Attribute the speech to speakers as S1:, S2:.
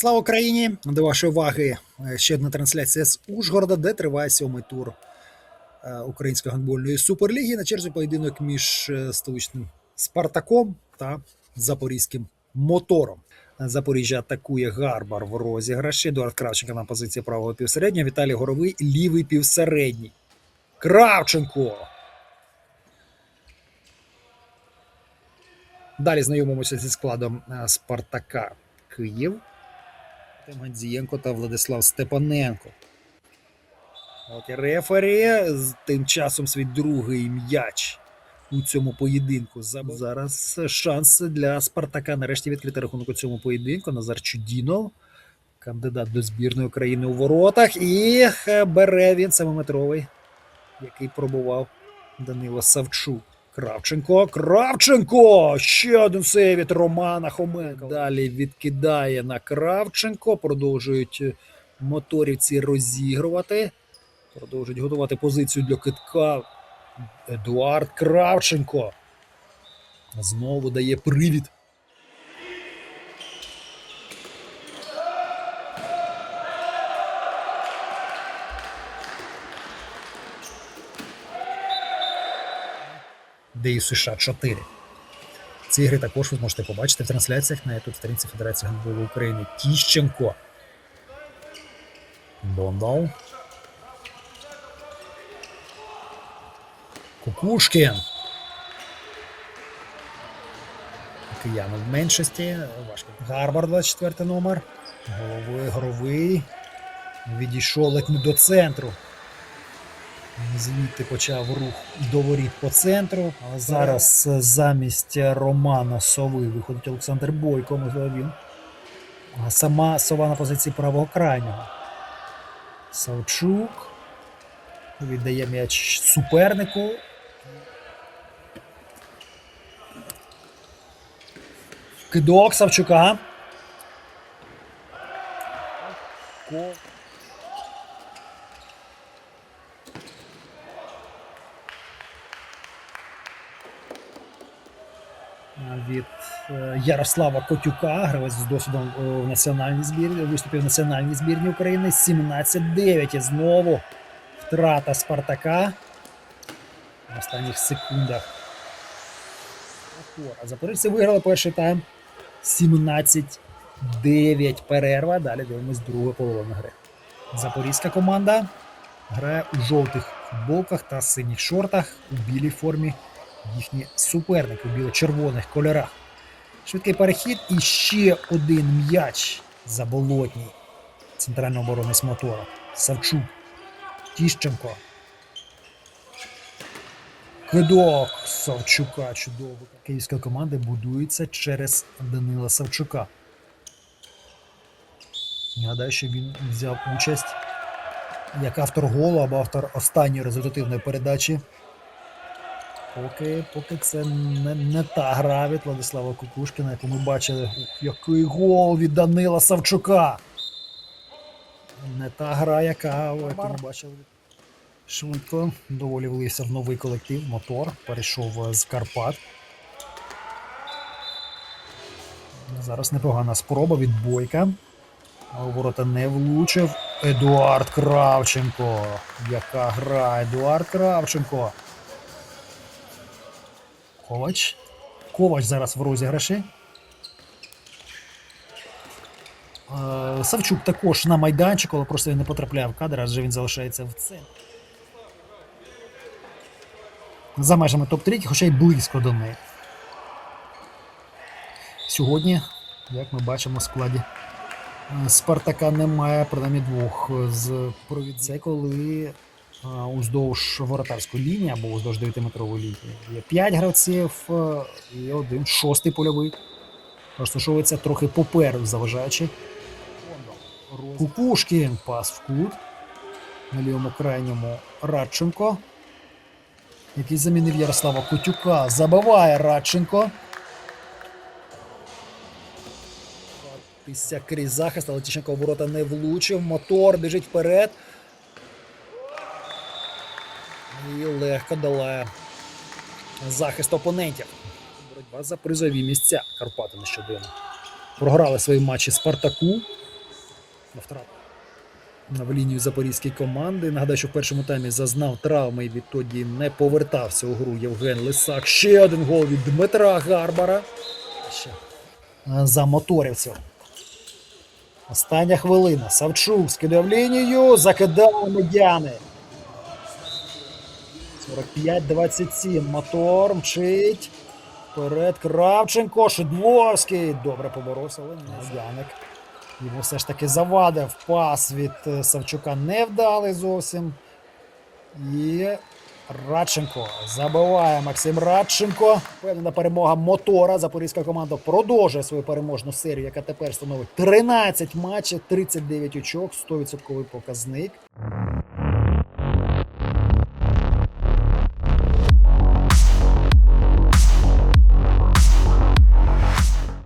S1: Слава Україні! До вашої уваги е, ще одна трансляція з Ужгорода, де триває сьомий тур е, Української гандбольної суперліги. На черзі поєдинок між е, столичним Спартаком та Запорізьким мотором. Запоріжжя атакує Гарбар в розіграші. Едуард Кравченко на позиції правого півсереднього. Віталій Горовий лівий півсередній. Кравченко! Далі знайомимося зі складом Спартака Київ. Артем Гандзієнко та Владислав Степаненко. От рефері тим часом свій другий м'яч у цьому поєдинку. Зараз шанс для Спартака нарешті відкрити рахунок у цьому поєдинку. Назар Чудінов, кандидат до збірної України у воротах. І е, бере він семиметровий, який пробував Данило Савчук. Кравченко. Кравченко! Ще один сейв від Романа Хоменка. Далі відкидає на Кравченко. Продовжують е, моторівці розігрувати. Продовжують готувати позицію для китка. Едуард Кравченко. Знову дає привід. ДЮ США 4. Ці ігри також ви зможете побачити в трансляціях на youtube сторінці Федерації гандболу України. Тіщенко. Дондал. Кукушкін. Кияни в меншості. Важко. Гарбар 24 номер. Голови горовий. Відійшов ледь не до центру. Звідти почав рух до воріт по центру. Зараз е, замість Романа Сови виходить Олександр Бойко, можливо він. Сама сова на позиції правого крайнього. Савчук. Віддає м'яч супернику. Кидок Савчука. Від е, Ярослава Котюка, гравець з досвідом е, в національній збірні, виступив в національній збірні України. 17-9. І знову втрата Спартака на останніх секундах. А Запоріжці виграли перший тайм. 17-9 перерва. Далі дивимось другу половину гри. Запорізька команда грає у жовтих футболках та синіх шортах у білій формі їхні суперники у біло-червоних кольорах. Швидкий перехід і ще один м'яч заболотній. Центральний оборонець мотора. Савчук. Тіщенко. Кидок Савчука. Чудово. Київська команда будується через Данила Савчука. Нагадаю, що він взяв участь як автор голу або автор останньої результативної передачі Поки поки це не, не та гра від Владислава Кукушкіна, яку ми бачили. Ух, який гол від Данила Савчука. Не та гра, яка яку ми бачили. Швидко доволі влився в новий колектив. Мотор перейшов з Карпат. Зараз непогана спроба від Бойка. А у ворота не влучив. Едуард Кравченко. Яка гра? Едуард Кравченко. Ковач. Ковач зараз в розіграші. Е, Савчук також на майданчику, але просто він не потрапляє в кадр, адже він залишається в центрі. За межами топ-3, хоча й близько до них. Сьогодні, як ми бачимо, в складі е, Спартака немає принаймні двох з провідцей, коли уздовж воротарської лінії або уздовж 9-метрової лінії. Є 5 гравців е, і один шостий польовий. Розташовується трохи попереду, заважаючи. Кукушкін пас в кут. На лівому крайньому Радченко. Який замінив Ярослава Кутюка. Забиває Радченко. Крізь захист, але Тищенко в ворота не влучив. Мотор біжить вперед. І легко долає захист опонентів. Боротьба за призові місця Карпати нещодавно. Програли свої матчі Спартаку. В лінію запорізької команди. Нагадаю, що в першому таймі зазнав травми і відтоді не повертався у гру Євген Лисак. Ще один гол від Дмитра Гарбара. Ще за моторівців. Остання хвилина. Савчук скидає в лінію. Закидає медяни. 45-27. Мотор мчить. Вперед Кравченко. Шидловський. Добре поборовся, але не Яник. Йому все ж таки завадив пас від е, Савчука невдалий зовсім. І Радченко забиває Максим Радченко. Впевнена перемога мотора. Запорізька команда продовжує свою переможну серію, яка тепер становить 13 матчів, 39 очок, 100% показник.